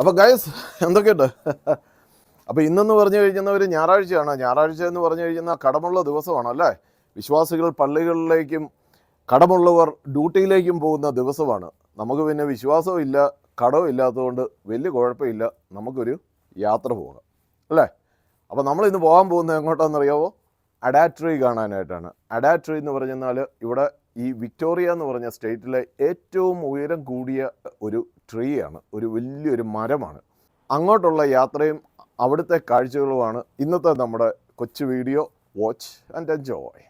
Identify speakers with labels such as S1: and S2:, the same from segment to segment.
S1: അപ്പോൾ ഗൈസ് എന്തൊക്കെയുണ്ട്? അപ്പോൾ ഇന്നെന്ന് പറഞ്ഞു കഴിഞ്ഞാൽ ഒരു ഞായറാഴ്ചയാണ്. ഞായറാഴ്ച എന്ന് പറഞ്ഞു കഴിഞ്ഞാൽ കടമുള്ള ദിവസമാണ് അല്ലേ? വിശ്വാസികൾ പള്ളികളിലേക്കും കടമുള്ളവർ ഡ്യൂട്ടിയിലേക്കും പോകുന്ന ദിവസമാണ്. നമുക്ക് പിന്നെ വിശ്വാസവും ഇല്ല കടവും ഇല്ലാത്തതുകൊണ്ട് വലിയ കുഴപ്പമില്ല. നമുക്കൊരു യാത്ര പോകാം അല്ലേ? അപ്പോൾ നമ്മൾ ഇന്ന് പോകാൻ പോകുന്നത് എങ്ങോട്ടാണെന്നറിയാവോ? അഡാട്രി കാണാനായിട്ടാണ്. അഡാട്രി എന്ന് പറഞ്ഞാൽ ഇവിടെ ഈ വിക്ടോറിയ എന്ന് പറഞ്ഞ സ്റ്റേറ്റിലെ ഏറ്റവും ഉയരം കൂടിയ ഒരു ട്രീ ആണ് ഒരു വലിയൊരു മരമാണ്. അങ്ങോട്ടുള്ള യാത്രയും അവിടുത്തെ കാഴ്ചകളുമാണ്. ഇന്നത്തെ നമ്മുടെ കൊച്ചു video. Watch and enjoy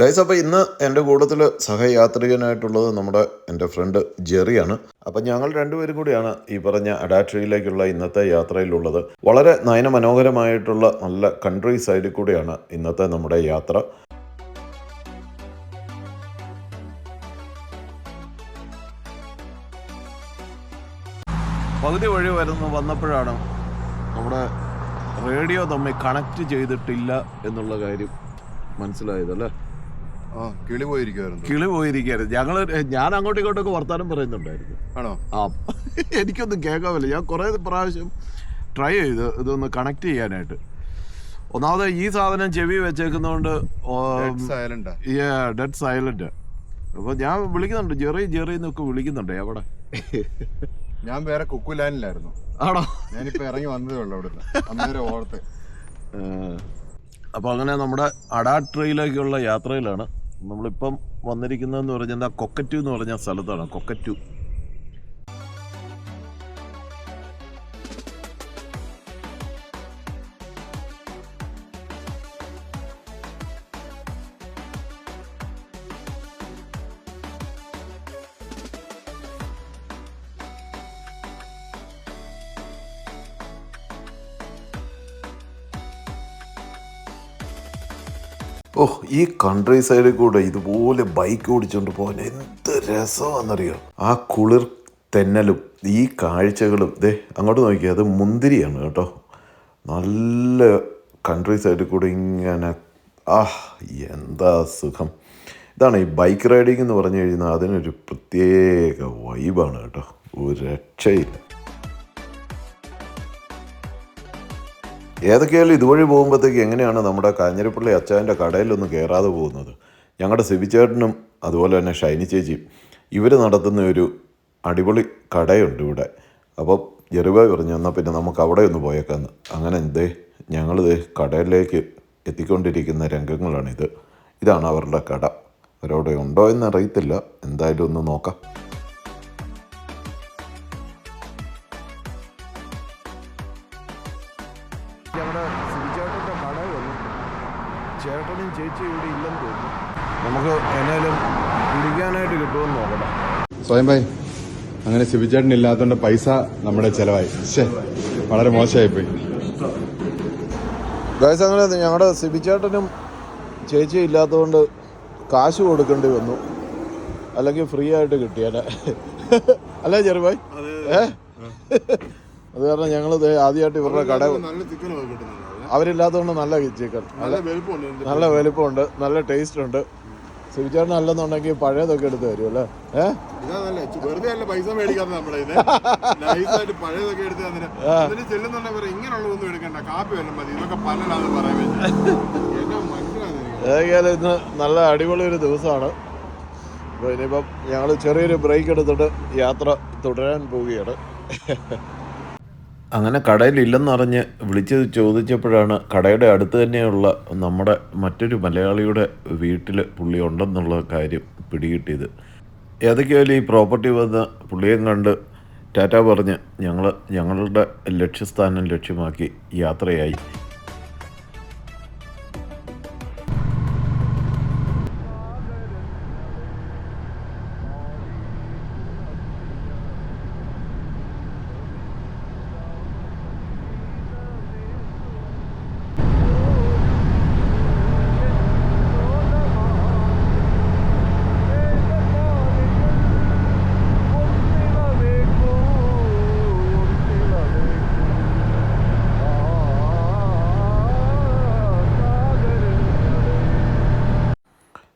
S1: guys അപ്പോൾ ഇന്ന് എന്റെ കൂട്ടത്തിൽ സഹയാത്രികനായിട്ടുള്ളത് നമ്മുടെ എന്റെ ഫ്രണ്ട് ജെറിയാണ്. അപ്പം ഞങ്ങൾ രണ്ടുപേരും കൂടിയാണ് ഈ പറഞ്ഞ അഡാട്രിയിലേക്കുള്ള ഇന്നത്തെ യാത്രയിലുള്ളത്. വളരെ നയനമനോഹരമായിട്ടുള്ള നല്ല കൺട്രി സൈഡിൽ കൂടിയാണ് ഇന്നത്തെ നമ്മുടെ യാത്ര. പകുതി വഴി വരുന്നു വന്നപ്പോഴാണ് നമ്മുടെ റേഡിയോ തമ്മിൽ കണക്ട് ചെയ്തിട്ടില്ല എന്നുള്ള കാര്യം മനസ്സിലായതല്ലേ
S2: കിളി പോയിരിക്കുവായിരുന്നു.
S1: കിളി പോയിരിക്കരുത് ഞങ്ങൾ ഞാൻ അങ്ങോട്ടും ഇങ്ങോട്ടൊക്കെ വർത്താനം പറയുന്നുണ്ടായിരുന്നു.
S2: ആണോ?
S1: ആ എനിക്കൊന്നും കേൾക്കാമല്ല. ഞാൻ കുറേ പ്രാവശ്യം ട്രൈ ചെയ്ത് ഇതൊന്ന് കണക്ട് ചെയ്യാനായിട്ട്. ഒന്നാമത് ഈ സാധനം ചെവി വെച്ചേക്കുന്നതുകൊണ്ട്
S2: സൈലന്റാ
S1: ഡെഡ് സൈലന്റ് അപ്പൊ ഞാൻ വിളിക്കുന്നുണ്ട്. ജെറി ജെറി എന്നൊക്കെ വിളിക്കുന്നുണ്ട്. എവിടെ?
S2: ഞാൻ വേറെ കുക്കുലാനിലായിരുന്നു
S1: ആണോ?
S2: ഞാനിപ്പോ ഇറങ്ങി വന്നതേ ഉള്ളു അവിടെ അന്നേരം ഓർത്ത്.
S1: അപ്പൊ അങ്ങനെ നമ്മുടെ അഡാട്രിയിലേക്കുള്ള യാത്രയിലാണ് നമ്മളിപ്പം വന്നിരിക്കുന്നതെന്ന് പറഞ്ഞാൽ കൊക്കറ്റു എന്ന് പറഞ്ഞ സ്ഥലത്താണ്. കൊക്കറ്റു. ഓ ഈ കൺട്രി സൈഡിൽ കൂടെ ഇതുപോലെ ബൈക്ക് ഓടിച്ചുകൊണ്ട് പോകാൻ എന്ത് രസമാണെന്നറിയോ? ആ കുളിർ തെന്നലും ഈ കാഴ്ചകളും ദേ അങ്ങോട്ട് നോക്കിയാൽ അത് മുന്തിരിയാണ് കേട്ടോ. നല്ല കൺട്രി സൈഡിൽ കൂടെ ഇങ്ങനെ ആഹ് എന്താ സുഖം. ഇതാണ് ഈ ബൈക്ക് റൈഡിംഗ് എന്ന് പറഞ്ഞു കഴിഞ്ഞാൽ അതിനൊരു പ്രത്യേക വൈബാണ് കേട്ടോ. ഒരു രക്ഷയില്ല ഏതൊക്കെയായാലും ഇതുവഴി പോകുമ്പോഴത്തേക്ക് എങ്ങനെയാണ് നമ്മുടെ കാഞ്ഞിരപ്പള്ളി അച്ചായന്റെ കടയിലൊന്നും കയറാതെ പോകുന്നത്? ഞങ്ങളുടെ സിബിച്ചേട്ടനും അതുപോലെ തന്നെ ഷൈനി ചേച്ചിയും ഇവർ നടത്തുന്ന ഒരു അടിപൊളി കടയുണ്ട് ഇവിടെ. അപ്പം ജെറുബായ് പറഞ്ഞു എന്നാൽ പിന്നെ നമുക്ക് അവിടെ ഒന്ന് പോയേക്കാന്ന്. അങ്ങനെ എന്തേ ഞങ്ങളിത് കടയിലേക്ക് എത്തിക്കൊണ്ടിരിക്കുന്ന രംഗങ്ങളാണിത്. ഇതാണ് അവരുടെ കട. അവരവിടെ ഉണ്ടോ എന്ന് അറിയത്തില്ല എന്തായാലും ഒന്ന് നോക്കാം. ഇവിടെ ഇല്ലെന്ന് തോന്നുന്നു. നമുക്ക് എന്നാലും കുടിക്കാനായിട്ട് കിട്ടുമെന്ന് നോക്കട്ടെ.
S2: സ്വയം ഭായി. അങ്ങനെ ശിവചേട്ടൻ ഇല്ലാത്തതുകൊണ്ട് പൈസ നമ്മുടെ ചെലവായി. ശേ വളരെ മോശമായി പോയി
S1: ഗായ്സ് അങ്ങനെ ഞങ്ങളുടെ സിബിചേട്ടനും ചേച്ചിയും ഇല്ലാത്തതുകൊണ്ട് കാശ് കൊടുക്കേണ്ടി വന്നു. അല്ലെങ്കിൽ ഫ്രീ ആയിട്ട് കിട്ടിയാലേ അല്ലേ? ചെറുബായ് ഏ? അത് കാരണം ഞങ്ങൾ ആദ്യമായിട്ട് ഇവരുടെ കട
S2: നല്ല ചിക്കൻ കിട്ടുന്നത്
S1: അവരില്ലാത്തതുകൊണ്ട് നല്ല ചിക്കൻ
S2: നല്ല വലുപ്പമുണ്ട്
S1: നല്ല ടേസ്റ്റ് ഉണ്ട് സുവിചാരണ അല്ലെന്നുണ്ടെങ്കിൽ പഴയതൊക്കെ എടുത്ത് തരും അല്ലേ? ഏഹ്
S2: ഇതാ നല്ല ചു- വെറുതെ പൈസ മേടിക്കാത്ത നമ്മുടെ ഇത്. നൈസായിട്ട് പഴയതൊക്കെ എടുത്ത് തന്നെ എന്നിട്ട് ചെല്ലുന്നുണ്ടെ പറയും ഇങ്ങനെയുള്ളതൊന്നും എടുക്കണ്ട കാപ്പി വല്ലതും മതി. ഇതൊക്കെ പറയാൻ പറ്റും എന്നാ മനസ്സിലാകുന്നത് എനിക്ക്
S1: ഏതായാലും ഇന്ന് നല്ല അടിപൊളി ഒരു ദിവസമാണ്. അപ്പോൾ ഇനിയിപ്പം ഞങ്ങൾ ചെറിയൊരു ബ്രേക്ക് എടുത്തിട്ട് യാത്ര തുടരാൻ പോവുകയാണ്. അങ്ങനെ കടയിലില്ലെന്നറിഞ്ഞ് വിളിച്ച് ചോദിച്ചപ്പോഴാണ് കടയുടെ അടുത്ത് തന്നെയുള്ള നമ്മുടെ മറ്റൊരു മലയാളിയുടെ വീട്ടിൽ പുള്ളി ഉണ്ടെന്നുള്ള കാര്യം പിടികിട്ടിയത്. ഏതൊക്കെയായാലും ഈ പ്രോപ്പർട്ടി വന്ന് പുള്ളിയും കണ്ട് ടാറ്റ പറഞ്ഞ് ഞങ്ങൾ ഞങ്ങളുടെ ലക്ഷ്യസ്ഥാനം ലക്ഷ്യമാക്കി യാത്രയായി.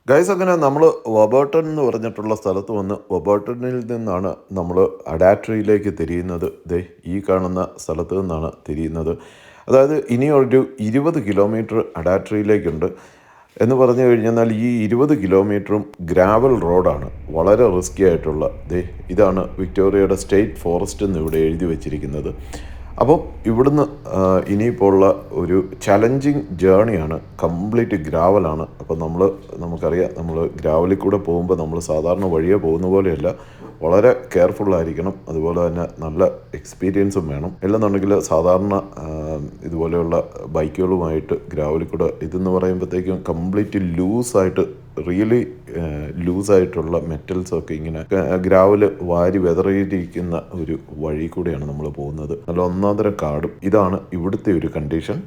S1: ഗൈസ് അങ്ങനെ നമ്മൾ വബേർട്ടൺ എന്ന് പറഞ്ഞിട്ടുള്ള സ്ഥലത്ത് വന്ന് വബേർട്ടണിൽ നിന്നാണ് നമ്മൾ അഡാട്രിയിലേക്ക് തിരിയുന്നത്. ദേ ഈ കാണുന്ന സ്ഥലത്ത് നിന്നാണ് തിരിയുന്നത്. അതായത് ഇനി ഒരു ഇരുപത് കിലോമീറ്റർ അഡാട്രിയിലേക്കുണ്ട് എന്ന് പറഞ്ഞു കഴിഞ്ഞാൽ ഈ ഇരുപത് കിലോമീറ്ററും ഗ്രാവൽ റോഡാണ് വളരെ റിസ്ക്കി ആയിട്ടുള്ള. ദേ ഇതാണ് വിക്ടോറിയയുടെ സ്റ്റേറ്റ് ഫോറസ്റ്റ് എന്ന് ഇവിടെ എഴുതി വെച്ചിരിക്കുന്നത്. അപ്പം ഇവിടുന്ന് ഇനിയിപ്പോൾ ഉള്ള ഒരു ചലഞ്ചിങ് ജേണിയാണ് കംപ്ലീറ്റ് ഗ്രാവലാണ് അപ്പോൾ നമ്മൾ നമുക്കറിയാം നമ്മൾ ഗ്രാവലിൽ കൂടെ പോകുമ്പോൾ നമ്മൾ സാധാരണ വഴിയെ പോകുന്ന പോലെയല്ല. വളരെ കെയർഫുൾ ആയിരിക്കണം. അതുപോലെ തന്നെ നല്ല എക്സ്പീരിയൻസും വേണം. അല്ലെന്നുണ്ടെങ്കിൽ സാധാരണ ഇതുപോലെയുള്ള ബൈക്കുകളുമായിട്ട് ഗ്രാവലിൽ കൂടെ ഇതെന്ന് പറയുമ്പോഴത്തേക്കും കംപ്ലീറ്റ് ലൂസായിട്ട് റിയലി ലൂസായിട്ടുള്ള മെറ്റൽസൊക്കെ ഇങ്ങനെ ഗ്രാവൽ വാരി വെതറിയിരിക്കുന്ന ഒരു വഴി കൂടെയാണ് നമ്മൾ പോകുന്നത്. നല്ല ഒന്നാന്തരം കാടും. ഇതാണ് ഇവിടുത്തെ ഒരു കണ്ടീഷൻ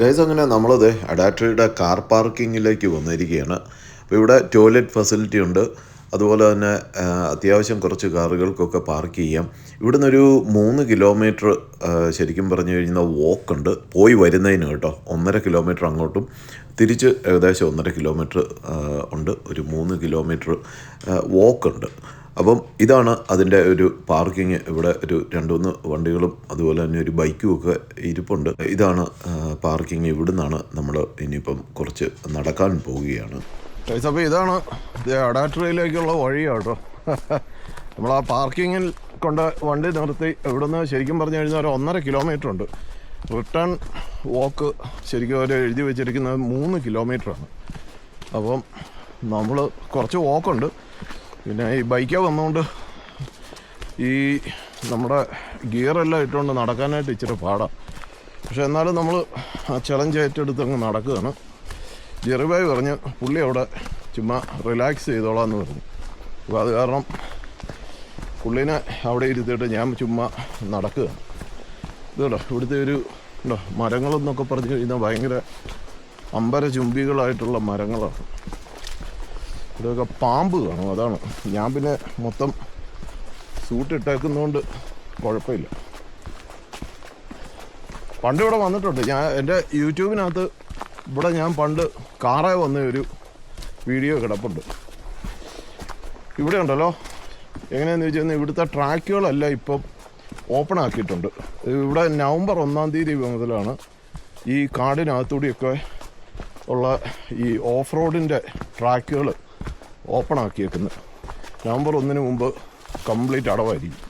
S1: ഗൈസ് അങ്ങനെ നമ്മളത് അഡാട്രിയുടെ കാർ പാർക്കിങ്ങിലേക്ക് വന്നിരിക്കുകയാണ്. അപ്പോൾ ഇവിടെ ടോയ്ലറ്റ് ഫെസിലിറ്റി ഉണ്ട്. അതുപോലെ തന്നെ അത്യാവശ്യം കുറച്ച് കാറുകൾക്കൊക്കെ പാർക്ക് ചെയ്യാം. ഇവിടുന്ന് ഒരു മൂന്ന് കിലോമീറ്റർ ശരിക്കും പറഞ്ഞു കഴിഞ്ഞാൽ വോക്ക് ഉണ്ട്. പോയി വരുന്നതിന് കേട്ടോ ഒന്നര കിലോമീറ്റർ അങ്ങോട്ടും. തിരിച്ച് ഏകദേശം ഒന്നര കിലോമീറ്റർ ഉണ്ട്. ഒരു മൂന്ന് കിലോമീറ്റർ വോക്ക് ഉണ്ട്. അപ്പം ഇതാണ് അതിന്റെ ഒരു പാർക്കിങ് ഇവിടെ ഒരു രണ്ട് മൂന്ന് വണ്ടികളും അതുപോലെ തന്നെ ഒരു ബൈക്കും ഒക്കെ ഇരിപ്പുണ്ട്. ഇതാണ് പാർക്കിങ് ഇവിടെ നിന്നാണ് നമ്മൾ ഇനിയിപ്പം കുറച്ച് നടക്കാൻ പോവുകയാണ്. അപ്പോൾ ഇതാണ് അഡാട്രിയിലേക്കുള്ള വഴിയാട്ടോ. നമ്മൾ ആ പാർക്കിങ്ങിൽ കൊണ്ട് വണ്ടി നിർത്തി ഇവിടുന്ന് ശരിക്കും പറഞ്ഞു കഴിഞ്ഞാൽ ഒരു ഒന്നര കിലോമീറ്റർ ഉണ്ട്. റിട്ടേൺ വോക്ക് ശരിക്കും അവർ എഴുതി വെച്ചിരിക്കുന്നത് മൂന്ന് കിലോമീറ്ററാണ് അപ്പം നമ്മൾ കുറച്ച് വാക്കുണ്ട് പിന്നെ ഈ ബൈക്കേ വന്നുകൊണ്ട് ഈ നമ്മുടെ ഗിയറെല്ലാം ഇട്ടുകൊണ്ട് നടക്കാനായിട്ട് ഇച്ചിരി പാടാണ് പക്ഷെ എന്നാലും നമ്മൾ ആ ചലഞ്ച് ഏറ്റെടുത്ത് അങ്ങ് നടക്കുകയാണ്. ജെറിബായ് പറഞ്ഞ് പുള്ളി അവിടെ ചുമ്മാ റിലാക്സ് ചെയ്തോളാം എന്ന് പറഞ്ഞു. അപ്പോൾ അത് കാരണം പുള്ളിനെ അവിടെ ഇരുത്തിയിട്ട് ഞാൻ ചുമ്മാ നടക്കുക ഇതുണ്ടോ ഇവിടുത്തെ ഒരു ഉണ്ടോ മരങ്ങളെന്നൊക്കെ പറഞ്ഞു കഴിഞ്ഞാൽ ഭയങ്കര അമ്പര ചുംബികളായിട്ടുള്ള മരങ്ങളാണ്. ഇവിടെയൊക്കെ പാമ്പ് കാണും അതാണ്. ഞാൻ പിന്നെ മൊത്തം സൂട്ട് ഇട്ടേക്കുന്നതുകൊണ്ട് കുഴപ്പമില്ല. പണ്ട് ഇവിടെ വന്നിട്ടുണ്ട്. ഞാൻ എന്റെ യൂട്യൂബിനകത്ത് ഇവിടെ ഞാൻ പണ്ട് കാറേ വന്ന ഒരു വീഡിയോ കിടപ്പുണ്ട്. ഇവിടെ ഉണ്ടല്ലോ. എങ്ങനെയാണെന്ന് കഴിഞ്ഞാൽ ഇവിടുത്തെ ട്രാക്കുകളല്ല ഇപ്പം ഓപ്പൺ ആക്കിയിട്ടുണ്ട്. ഇവിടെ നവംബർ ഒന്നാം തീയതി മുതലാണ് ഈ കാടിനകത്തൂടിയൊക്കെ ഉള്ള ഈ ഓഫ് റോഡിന്റെ ട്രാക്കുകൾ ഓപ്പൺ ആക്കിയേക്കുന്നത് നവംബർ ഒന്നിന് മുമ്പ് കംപ്ലീറ്റ് അടവായിരിക്കും.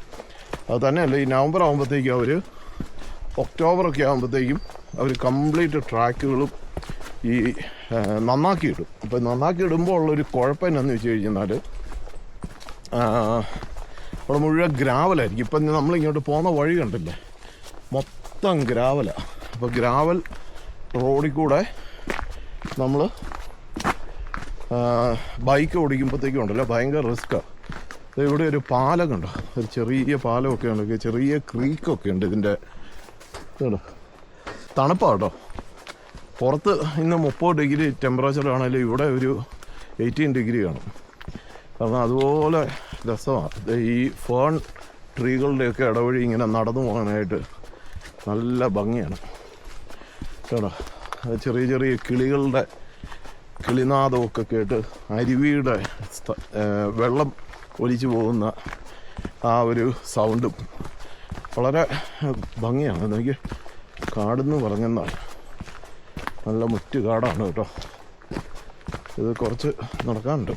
S1: അത് തന്നെയല്ല ഈ നവംബർ ആകുമ്പോഴത്തേക്കും അവർ ഒക്ടോബറൊക്കെ ആകുമ്പോഴത്തേക്കും അവർ കംപ്ലീറ്റ് ട്രാക്കുകളും ഈ നന്നാക്കി ഇടും. അപ്പോൾ നന്നാക്കി ഇടുമ്പോൾ ഉള്ളൊരു കുഴപ്പം എന്നാന്ന് വെച്ച് കഴിഞ്ഞാൽ അവിടെ മുഴുവൻ ഗ്രാവലായിരിക്കും. ഇപ്പം നമ്മളിങ്ങോട്ട് പോകുന്ന വഴി കണ്ടില്ലേ? മൊത്തം ഗ്രാവലാണ് അപ്പോൾ ഗ്രാവൽ റോഡിൽ കൂടെ നമ്മൾ ബൈക്ക് ഓടിക്കുമ്പോഴത്തേക്കും ഉണ്ടല്ലോ ഭയങ്കര റിസ്ക്കാണ് ഇവിടെ ഒരു പാലം കണ്ടോ ഒരു ചെറിയ പാലമൊക്കെ ഉണ്ട് ചെറിയ ക്രീക്കൊക്കെ ഉണ്ട് ഇതിന്റെ. ഇതുണ്ടോ? തണുപ്പാണ് കേട്ടോ. പുറത്ത് ഇന്ന് മുപ്പത് ഡിഗ്രി ടെമ്പറേച്ചർ ആണെങ്കിലും ഇവിടെ ഒരു എയ്റ്റീൻ ഡിഗ്രി ആണ് കാരണം അതുപോലെ രസമാണ് ഈ ഫേൺ ട്രീകളുടെയൊക്കെ ഇടവഴി ഇങ്ങനെ നടന്നു പോകാനായിട്ട് നല്ല ഭംഗിയാണ്. കേട്ടോ? ചെറിയ ചെറിയ കിളികളുടെ കിളിനാദമൊക്കെ കേട്ട് അരുവിയുടെ വെള്ളം ഒലിച്ചു പോകുന്ന ആ ഒരു സൗണ്ടും വളരെ ഭംഗിയാണ്. എനിക്ക് കാടെന്ന് പറഞ്ഞെന്നാൽ നല്ല മുറ്റ് കാടാണ് കേട്ടോ. ഇത് കുറച്ച് നടക്കാനുണ്ട്.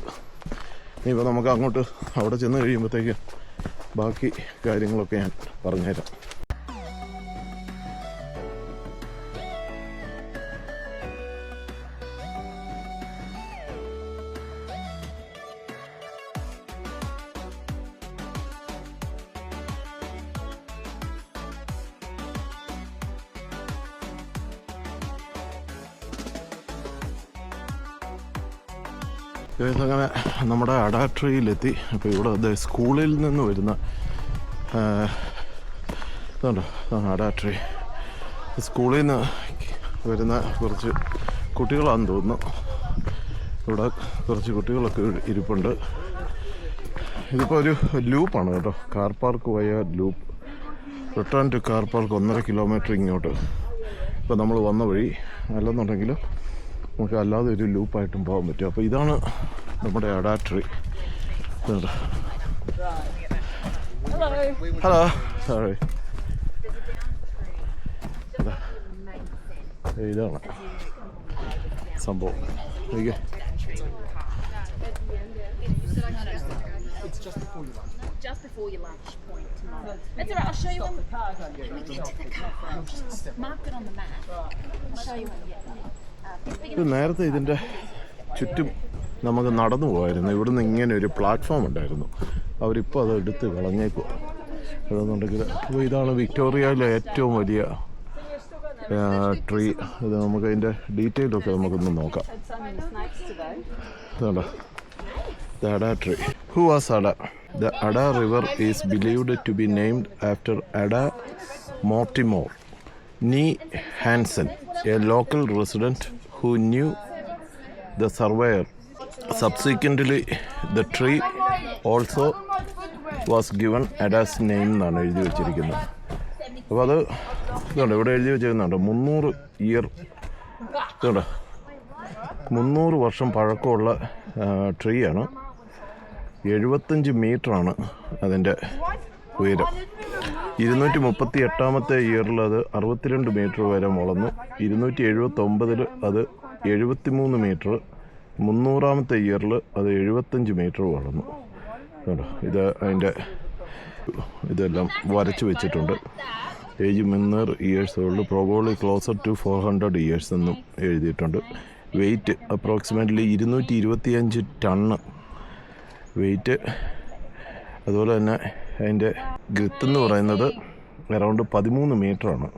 S1: ഇനിയിപ്പോൾ നമുക്ക് അങ്ങോട്ട് അവിടെ ചെന്ന് കഴിയുമ്പോഴത്തേക്ക് ബാക്കി കാര്യങ്ങളൊക്കെ ഞാൻ പറഞ്ഞുതരാം. നമ്മുടെ അഡാട്രിയിലെത്തി അപ്പോൾ ഇവിടെ അത് സ്കൂളിൽ നിന്ന് വരുന്ന ഇതുണ്ടോ? ഇതാണ് അഡാട്രി സ്കൂളിൽ നിന്ന് വരുന്ന കുറച്ച് കുട്ടികളാണെന്ന് തോന്നുന്നു. ഇവിടെ കുറച്ച് കുട്ടികളൊക്കെ ഇരിപ്പുണ്ട്. ഇതിപ്പോൾ ഒരു ലൂപ്പാണ് കേട്ടോ. കാർ പാർക്ക് പോയ loop. Return to car park ഒന്നര കിലോമീറ്റർ ഇങ്ങോട്ട്. ഇപ്പോൾ നമ്മൾ വന്ന വഴി അല്ലെന്നുണ്ടെങ്കിൽ നമുക്ക് അല്ലാതെ ഒരു ലൂപ്പായിട്ടും പോകാൻ പറ്റും. അപ്പോൾ ഇതാണ് നമ്മുടെ അഡാപ്റ്ററി ഹലോ സോറി ഇതാണ് സംഭവം. നേരത്തെ ഇതിന്റെ ചുറ്റും നമുക്ക് നടന്നു പോകായിരുന്നു ഇവിടുന്ന് ഇങ്ങനെ ഒരു പ്ലാറ്റ്ഫോം ഉണ്ടായിരുന്നു അവരിപ്പോൾ അത് എടുത്ത് കളഞ്ഞേക്കുക അതെന്നുണ്ടെങ്കിൽ അപ്പോൾ ഇതാണ് വിക്ടോറിയയിലെ ഏറ്റവും വലിയ ട്രീ ഇത് നമുക്ക് അതിന്റെ ഡീറ്റെയിലൊക്കെ നമുക്കൊന്ന് നോക്കാം ഇതാണ്ടോ The Ada tree. Who was Ada? The Ada River is believed to be named after Ada Mortimer Nee Hansen, a local resident who knew the. Subsequently, the tree also was given Ada's name എന്നാണ് എഴുതി വെച്ചിരിക്കുന്നത്. അപ്പോൾ അത് ഇതുണ്ട് ഇവിടെ എഴുതി വെച്ചിരുന്നുണ്ട് മുന്നൂറ് year ഇതുണ്ട്. മുന്നൂറ് വർഷം പഴക്കമുള്ള ട്രീ ആണ് എഴുപത്തഞ്ച് മീറ്ററാണ് അതിന്റെ ഉയരം. ഇരുന്നൂറ്റി മുപ്പത്തി എട്ടാമത്തെ ഇയറിൽ അത് അറുപത്തിരണ്ട് മീറ്റർ വരെ വളർന്നു. ഇരുന്നൂറ്റി എഴുപത്തൊമ്പതിൽ അത് എഴുപത്തിമൂന്ന് മീറ്റർ മുന്നൂറാമത്തെ ഇയറിൽ അത് എഴുപത്തഞ്ച് മീറ്റർ വളർന്നു. കേട്ടോ ഇത് അതിന്റെ ഇതെല്ലാം വരച്ച് വെച്ചിട്ടുണ്ട്. ഏജ് മുന്നൂറ് years old probably closer to four hundred years എന്നും എഴുതിയിട്ടുണ്ട്. വെയിറ്റ് അപ്രോക്സിമേറ്റ്ലി ഇരുന്നൂറ്റി ഇരുപത്തിയഞ്ച് ടണ്ണ് വെയിറ്റ് അതുപോലെ തന്നെ അതിന്റെ ഗ്രിത്ത് എന്ന് പറയുന്നത് അറൗണ്ട് പതിമൂന്ന് മീറ്ററാണ്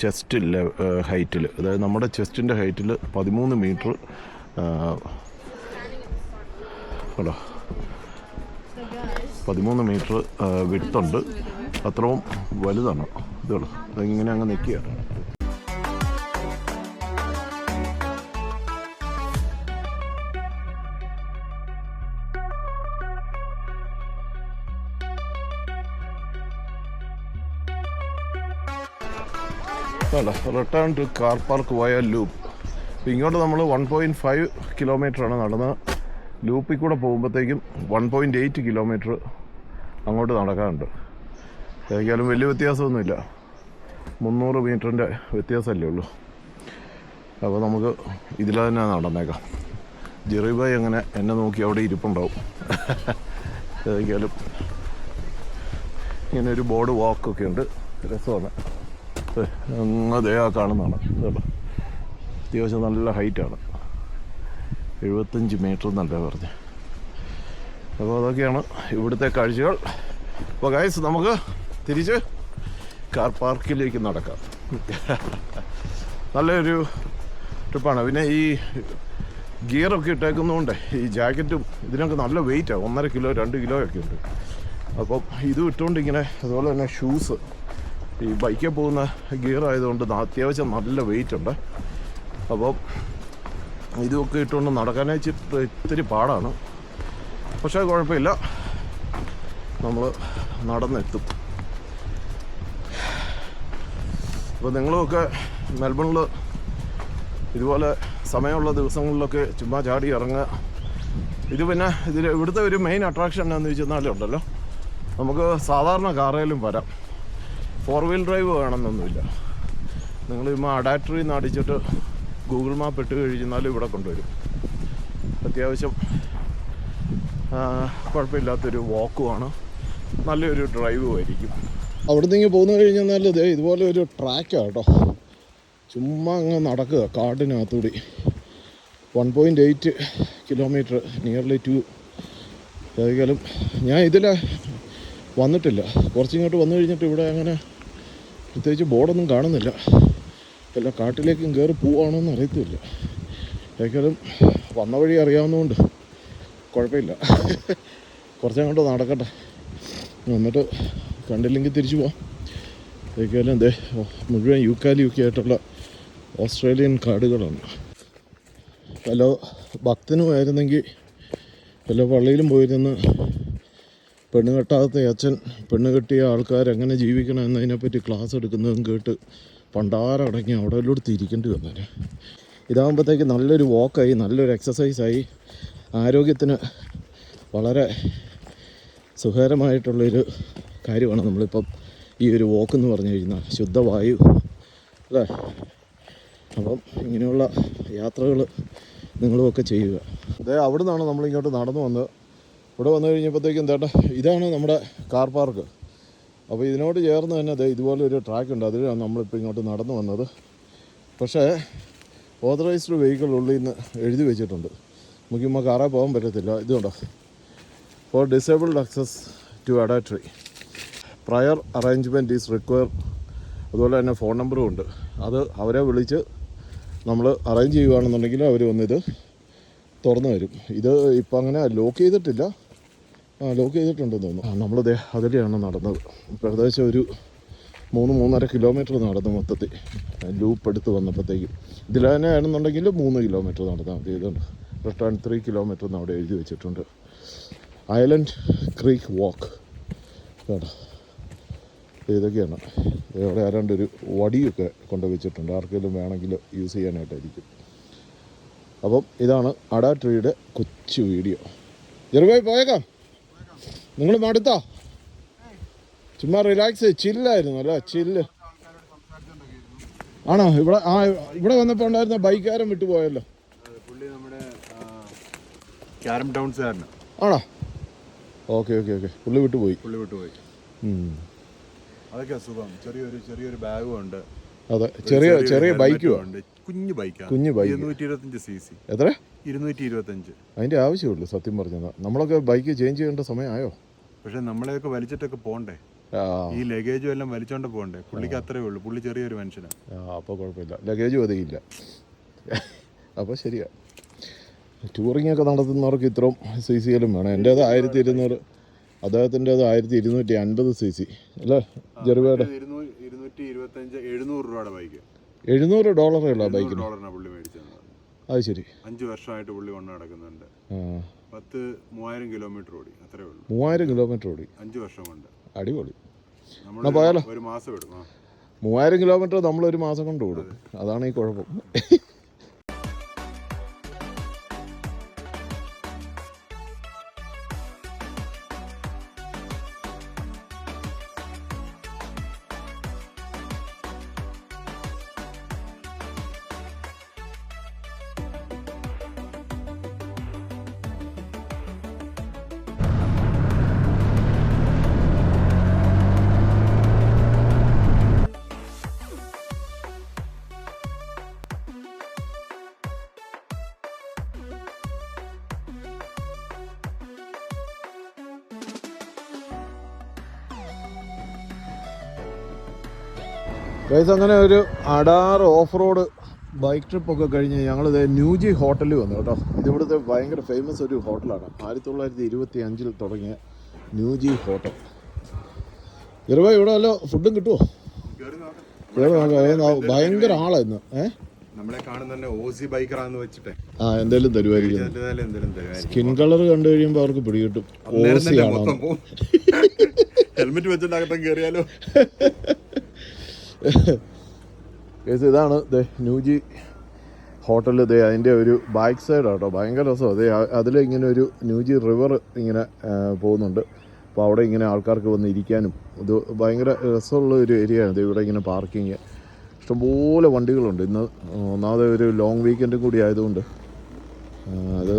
S1: ചെസ്റ്റ് ഹൈറ്റിൽ അതായത് നമ്മുടെ ചെസ്റ്റിന്റെ ഹൈറ്റിൽ പതിമൂന്ന് മീറ്റർ കേട്ടോ പതിമൂന്ന് മീറ്റർ വിട്ടുണ്ട്. അത്രയും വലുതാണ്. ഇതുള്ളൂ അതിങ്ങനെ അങ്ങ് നിൽക്കുകയാണ് return to car park via loop അപ്പോൾ ഇങ്ങോട്ട് നമ്മൾ വൺ പോയിന്റ് ഫൈവ് കിലോമീറ്ററാണ് നടന്ന് ലൂപ്പിൽ കൂടെ പോകുമ്പോഴത്തേക്കും വൺ പോയിന്റ് എയ്റ്റ് കിലോമീറ്റർ അങ്ങോട്ട് നടക്കാറുണ്ട് ഏതായാലും വലിയ വ്യത്യാസമൊന്നുമില്ല. മുന്നൂറ് മീറ്ററിന്റെ വ്യത്യാസമല്ലേ ഉള്ളൂ. അപ്പോൾ നമുക്ക് ഇതിൽ തന്നെ നടന്നേക്കാം. ജെറിബായ് അങ്ങനെ എന്നെ നോക്കി അവിടെ ഇരിപ്പുണ്ടാവും. ഏതായാലും ഇങ്ങനെ ഒരു ബോർഡ് വാക്കൊക്കെ ഉണ്ട്. രസമാണ്. അതേ ആ കാണുന്നതാണ്. കേട്ടോ അത്യാവശ്യം നല്ല ഹൈറ്റാണ്. എഴുപത്തഞ്ച് മീറ്റർ എന്നല്ല പറഞ്ഞ്. അപ്പോൾ അതൊക്കെയാണ് ഇവിടുത്തെ കാഴ്ചകൾ. അപ്പോൾ ഗൈസ് നമുക്ക് തിരിച്ച് കാർ പാർക്കിലേക്ക് നടക്കാം. നല്ലൊരു ട്രിപ്പാണ് പിന്നെ ഈ ഗിയറൊക്കെ ഇട്ടേക്കുന്നതുകൊണ്ട് ഈ ജാക്കറ്റും ഇതിനൊക്കെ നല്ല വെയിറ്റാണ് ഒന്നര കിലോ രണ്ട് കിലോ ഒക്കെ ഉണ്ട്. അപ്പം ഇതും ഇട്ടുകൊണ്ട് ഇങ്ങനെ അതുപോലെ തന്നെ ഷൂസ് ഈ ബൈക്കിൽ പോകുന്ന ഗിയർ ആയതുകൊണ്ട് അത്യാവശ്യം നല്ല വെയിറ്റ് ഉണ്ട്. അപ്പോൾ ഇതുമൊക്കെ ഇട്ടുകൊണ്ട് നടക്കാനായി ഇത്തിരി പാടാണ്. പക്ഷേ കുഴപ്പമില്ല. നമ്മൾ നടന്നെത്തും. അപ്പോൾ നിങ്ങളുമൊക്കെ മെൽബണിൽ ഇതുപോലെ സമയമുള്ള ദിവസങ്ങളിലൊക്കെ ചുമ്മാ ചാടി ഇറങ്ങുക. ഇത് പിന്നെ ഇതിൽ ഇവിടുത്തെ ഒരു മെയിൻ അട്രാക്ഷൻ എന്താണെന്ന് വെച്ചാൽ ഉണ്ടല്ലോ. നമുക്ക് സാധാരണ കാറേലും വരാം. ഫോർ വീൽ ഡ്രൈവ് വേണമെന്നൊന്നുമില്ല. നിങ്ങൾ ചുമ്മാ അഡാപ്റ്ററിൽ നിന്ന് അടിച്ചിട്ട് ഗൂഗിൾ മാപ്പ് ഇട്ട് കഴിഞ്ഞാലും ഇവിടെ കൊണ്ടുവരും. അത്യാവശ്യം കുഴപ്പമില്ലാത്തൊരു വാക്കുമാണ് നല്ലൊരു ഡ്രൈവും ആയിരിക്കും. അവിടുന്ന് ഇങ്ങനെ പോകുന്ന കഴിഞ്ഞാൽ ഇതേ ഇതുപോലെ ഒരു ട്രാക്കാണ് കേട്ടോ. ചുമ്മാ അങ്ങ് നടക്കുക കാടിനകത്തൂടി. One point eight kilometre nearly two ഏതായാലും ഞാൻ ഇതിൽ വന്നിട്ടില്ല. കുറച്ചിങ്ങോട്ട് വന്നു കഴിഞ്ഞിട്ട് ഇവിടെ അങ്ങനെ പ്രത്യേകിച്ച് ബോർഡൊന്നും കാണുന്നില്ല. വല്ല കാട്ടിലേക്കും കയറി പോവാണോന്ന് അറിയത്തില്ല. ഏതായാലും വന്ന വഴി അറിയാവുന്നതുകൊണ്ട് കുഴപ്പമില്ല. കുറച്ചങ്ങോട്ട് നടക്കട്ടെ. എന്നിട്ട് കണ്ടില്ലെങ്കിൽ തിരിച്ചു പോവാം. ഏതായാലും എന്തേ മുഴുവൻ യൂക്കാലിയൊക്കെ ആയിട്ടുള്ള ഓസ്ട്രേലിയൻ കാടുകളാണ്. വല്ല ഭക്തനുമായിരുന്നെങ്കിൽ വല്ല പള്ളിയിലും പോയിരുന്ന് പെണ്ണ് കെട്ടാത്ത അച്ഛൻ പെണ്ണ് കെട്ടിയ ആൾക്കാർ എങ്ങനെ ജീവിക്കണം എന്നതിനെപ്പറ്റി ക്ലാസ് എടുക്കുന്നതും കേട്ട് പണ്ടാരടങ്ങി അവിടെ എല്ലായിടത്ത് ഇരിക്കേണ്ടി വന്നേനെ. ഇതാകുമ്പോഴത്തേക്ക് നല്ലൊരു വാക്കായി നല്ലൊരു എക്സസൈസായി ആരോഗ്യത്തിന് വളരെ സുഖകരമായിട്ടുള്ളൊരു കാര്യമാണ് നമ്മളിപ്പം ഈ ഒരു വാക്ക് എന്ന് പറഞ്ഞു കഴിഞ്ഞാൽ. ശുദ്ധവായു അല്ലേ? അപ്പം ഇങ്ങനെയുള്ള യാത്രകൾ നിങ്ങളുമൊക്കെ ചെയ്യുക. അതെ അവിടെ നിന്നാണ് നമ്മളിങ്ങോട്ട് നടന്നു വന്നത്. ഇവിടെ വന്നു കഴിഞ്ഞപ്പോഴത്തേക്കും എന്താ ഇതാണ് നമ്മുടെ കാർ പാർക്ക് അപ്പോൾ ഇതിനോട് ചേർന്ന് തന്നെ അതെ ഇതുപോലെ ഒരു ട്രാക്ക് ഉണ്ട്. അതിലാണ് നമ്മളിപ്പോൾ ഇങ്ങോട്ട് നടന്നു വന്നത്. പക്ഷേ ഓതറൈസ്ഡ് വെഹിക്കിൾ ഉള്ളിൽ നിന്ന് എഴുതി വെച്ചിട്ടുണ്ട്. നമുക്ക് നമുക്ക് കാറേ പോകാൻ പറ്റത്തില്ല. ഇതുണ്ടോ for disabled access to Ada tree prayer arrangement is require അതുപോലെ തന്നെ ഫോൺ നമ്പറും ഉണ്ട്. അത് അവരെ വിളിച്ച് നമ്മൾ അറേഞ്ച് ചെയ്യുകയാണെന്നുണ്ടെങ്കിൽ അവർ വന്നിത് തുറന്നു വരും ഇത് ഇപ്പം അങ്ങനെ ലോക്ക് ചെയ്തിട്ടില്ല. ലോക്ക് ചെയ്തിട്ടുണ്ടെന്ന് തോന്നുന്നു. നമ്മൾ അതിലെയാണ് നടന്നത്. ഏകദേശം ഒരു മൂന്ന് മൂന്നര കിലോമീറ്റർ നടന്നു മൊത്തത്തിൽ. ലൂപ്പ് എടുത്ത് വന്നപ്പോഴത്തേക്കും. ഇതിൽ തന്നെ ആണെന്നുണ്ടെങ്കിൽ മൂന്ന് കിലോമീറ്റർ നടന്നാൽ മതി. ഇതുണ്ട്. റിട്ടേൺ ത്രീ കിലോമീറ്റർ എന്ന് അവിടെ എഴുതി വെച്ചിട്ടുണ്ട്. ഐലൻഡ് ക്രീക്ക് വാക്ക് കേട്ടോ ഇതൊക്കെയാണ്. ഇവിടെ ആരാണ്ട് ഒരു വടിയൊക്കെ കൊണ്ടു വെച്ചിട്ടുണ്ട് ആർക്കെങ്കിലും വേണമെങ്കിൽ യൂസ് ചെയ്യാനായിട്ടായിരിക്കും. അപ്പം ഇതാണ് അടാ ട്രീയുടെ കൊച്ചു വീഡിയോ. ചെറുപായി പോയേക്കാം. നിങ്ങൾ മടുത്തോ ചുമ്മാ റിലാക്സ് ചില്ലായിരുന്നു അല്ലേ? ചില്ല് ആണോ? ഇവിടെ ആ ഇവിടെ വന്നപ്പോൾ ഉണ്ടായിരുന്ന ബൈക്കാരൻ വിട്ടുപോയല്ലോ
S2: ക്യാരം ടൗൺസുകാരന്.
S1: ആണോ? ഓക്കെ ഓക്കെ ഓക്കെ പുള്ളി വിട്ടുപോയി
S2: പുള്ളി വിട്ടുപോയി. അതൊക്കെ സുഖം. ചെറിയൊരു ചെറിയൊരു ബാഗും ഉണ്ട്.
S1: അതെ. ചെറിയ ചെറിയ ബൈക്കും
S2: ഉണ്ട്. കുഞ്ഞു ബൈക്കാണ്
S1: കുഞ്ഞു ബൈക്ക്.
S2: ഇരുന്നൂറ്റി ഇരുപത്തഞ്ച് സി സി.
S1: എത്ര?
S2: ഇരുന്നൂറ്റി ഇരുപത്തഞ്ച്
S1: അതിന്റെ ആവശ്യമുള്ളൂ സത്യം പറഞ്ഞത് നമ്മളൊക്കെ ബൈക്ക് ചേഞ്ച് ചെയ്യേണ്ട സമയമായോ?
S2: പക്ഷെ നമ്മളെയൊക്കെ വലിച്ചിട്ടൊക്കെ പോണ്ടേ? ഈ ലഗേജും എല്ലാം വലിച്ചോണ്ട് പോണ്ടേ? പുള്ളിക്ക് അത്രേ ഉള്ളൂ. പുള്ളി ചെറിയൊരു മനുഷ്യനാണ്
S1: അപ്പോൾ കുഴപ്പമില്ല. ലഗേജ് ഒതുങ്ങിയില്ല അപ്പോൾ ശരിയാ. ടൂറിംഗ് ഒക്കെ നടത്തുന്നവർക്ക് ഇത്രയും സി സി എല്ലും വേണം. എന്റേത് ആയിരത്തി ഇരുന്നൂറ് അദ്ദേഹത്തിന്റെ അത് ആയിരത്തി ഇരുന്നൂറ്റി അൻപത് സി സി അല്ലേ
S2: ഇരുപത്തഞ്ച് എഴുന്നൂറ്
S1: ഡോളറേ ഉള്ളൂ ബൈക്കിന്. അത് ശരി.
S2: അഞ്ച് വർഷമായിട്ട് പുള്ളി കൊണ്ട് നടക്കുന്നുണ്ട്
S1: ആ.
S2: പത്ത് മൂവായിരം കിലോമീറ്റർ ഓടി അത്രേ ഉള്ളൂ.
S1: മൂവായിരം കിലോമീറ്റർ ഓടി.
S2: അഞ്ച് വർഷം കൊണ്ട്.
S1: അടിപൊളി.
S2: നമ്മൾ
S1: പോയാലോ?
S2: ഒരു മാസം ആ.
S1: മൂവായിരം കിലോമീറ്റർ നമ്മൾ ഒരു മാസം കൊണ്ട് ഓടും. അതാണ് ഈ കുഴപ്പം. ഗൈസ് അങ്ങനെ ഒരു അടാർ ഓഫ് റോഡ് ബൈക്ക് ട്രിപ്പ് ഒക്കെ കഴിഞ്ഞ് ഞങ്ങളിത് ന്യൂജി ഹോട്ടലിൽ വന്നു കേട്ടോ. ഇതിവിടുത്തെ ഭയങ്കര ഫേമസ് ഒരു ഹോട്ടലാണ് ആയിരത്തി തൊള്ളായിരത്തി ഇരുപത്തി അഞ്ചിൽ തുടങ്ങിയ ന്യൂജി ഹോട്ടൽ ചെറുപ്പം ഇവിടെ വല്ല ഫുഡും കിട്ടുമോ ഭയങ്കര ആളാ ഇന്ന്.
S2: നമ്മളെ കാണുന്ന ഓസി ബൈക്കറാന്ന് വെച്ചിട്ട്.
S1: ആ എന്തേലും തരുമായിരിക്കും സ്കിൻ കളർ കണ്ടു കഴിയുമ്പോൾ അവർക്ക് പിടികിട്ടും.
S2: ഓസി ആണോ ഹെൽമെറ്റ് വെച്ചിട്ട് അകത്തം കയറിയാലോ
S1: കേസ് ഇതാണ് ദേ ന്യൂജി ഹോട്ടലിൽ ദേ അതിന്റെ ഒരു ബാക്ക് സൈഡ് കേട്ടോ ഭയങ്കര രസമാണ് ദേ അതിൽ ഇങ്ങനെ ഒരു ന്യൂജി റിവർ ഇങ്ങനെ പോകുന്നുണ്ട്. അപ്പോൾ അവിടെ ഇങ്ങനെ ആൾക്കാർക്ക് വന്ന് ഇരിക്കാനും. ഇത് ഭയങ്കര രസമുള്ള ഒരു ഏരിയ ആണ്. ഇവിടെ ഇങ്ങനെ പാർക്കിങ് ഇഷ്ടംപോലെ വണ്ടികളുണ്ട്. ഇന്ന് ഒന്നാമത് ഒരു ലോങ് വീക്കെൻഡും കൂടി ആയതുകൊണ്ട് അത്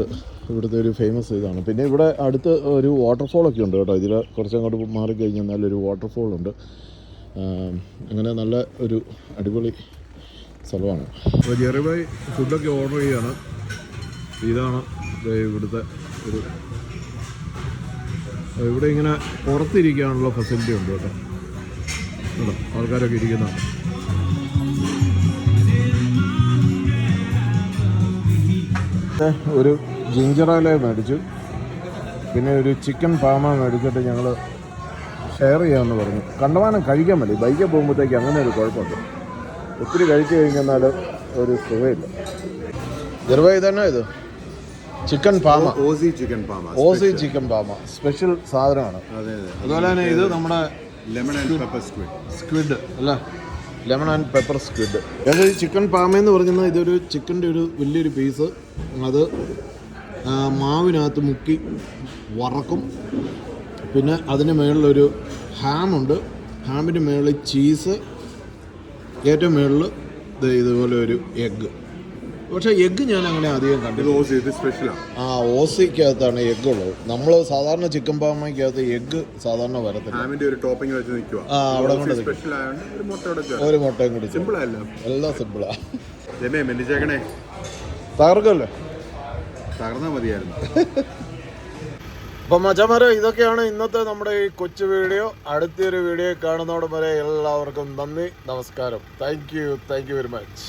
S1: ഇവിടുത്തെ ഒരു ഫേമസ് ഇതാണ്. പിന്നെ ഇവിടെ അടുത്ത് ഒരു വാട്ടർഫോളൊക്കെ ഉണ്ട് കേട്ടോ. ഇതിൽ കുറച്ചങ്ങോട്ട് മാറിക്കഴിഞ്ഞാൽ നല്ലൊരു ആ, അങ്ങനെ നല്ല ഒരു അടിപൊളി സ്ഥലമാണ്. അപ്പോൾ ജെറിബായി ഫുഡൊക്കെ ഓർഡർ ചെയ്യാണ്. ഇതാണ് ഇവിടുത്തെ ഒരു ഇവിടെ ഇങ്ങനെ പുറത്തിരിക്കാനുള്ള ഫെസിലിറ്റി ഉണ്ട് കേട്ടോ. കേട്ടോ ആൾക്കാരൊക്കെ ഇരിക്കുന്നതാണ് ഒരു ജിഞ്ചറാല മേടിച്ചു. പിന്നെ ഒരു ചിക്കൻ പാമ മേടിച്ചിട്ട് ഞങ്ങൾ ഷെയർ ചെയ്യാമെന്ന് പറഞ്ഞു. കണ്ടമാനം കഴിക്കാൻ മതി ബൈക്കിൽ പോകുമ്പോഴത്തേക്ക് അങ്ങനെ ഒരു കുഴപ്പമുണ്ട്. ഒത്തിരി കഴിച്ചു കഴിഞ്ഞാൽ ഒരു സുഖമില്ല. ചെറുപ്പം ഇതാണോ ഇത്? Chicken parma
S2: Aussie chicken parma
S1: Aussie chicken parma special സാധനമാണ്.
S2: അതെ അതെ.
S1: അതുപോലെ തന്നെ ഇത് നമ്മുടെ
S2: lemon and pepper squid
S1: squid അല്ല? ലെമൺ ആൻഡ് പെപ്പർ സ്ക്വിഡ് അതായത് ചിക്കൻ പാമ എന്ന് പറഞ്ഞാൽ ഇതൊരു ചിക്കന്റെ ഒരു വലിയൊരു പീസ് അത് മാവിനകത്ത് മുക്കി വറക്കും. പിന്നെ അതിന് മുകളിലൊരു ഹാമുണ്ട്. ഹാമിന്റെ മുകളിൽ ചീസ് ഏറ്റവും മുകളിൽ ഇതുപോലെ ഒരു എഗ്ഗ്. പക്ഷേ എഗ്ഗ് ഞാൻ അങ്ങനെ അധികം
S2: കണ്ടു
S1: കണ്ടില്ല
S2: ഓസി ഇത് സ്പെഷ്യലാണ്
S1: ആ ഓസിക്കകത്താണ് എഗ്ഗ് ഉള്ളത്. നമ്മൾ സാധാരണ ചിക്കൻ പാമയ്ക്കകത്ത് എഗ്ഗ് സാധാരണ വരത്തില്ല.
S2: ഒരു ടോപ്പിംഗ് വെച്ച് നിൽക്കുക
S1: ആ, അവിടെ കൊണ്ട്.
S2: ഒരു
S1: മുട്ടയും കൂടി
S2: സിമ്പിൾ ആയല്ലോ.
S1: എല്ലാം സിമ്പിളാ തകർക്കല്ലേ?
S2: തകർന്നാ മതിയായിരുന്നു.
S1: അപ്പം മച്ചമാരെ ഇതൊക്കെയാണ് ഇന്നത്തെ നമ്മുടെ ഈ കൊച്ചു വീഡിയോ. അടുത്തൊരു വീഡിയോ കാണുന്നതോടെ വരെ എല്ലാവർക്കും നന്ദി നമസ്കാരം. Thank you thank you very much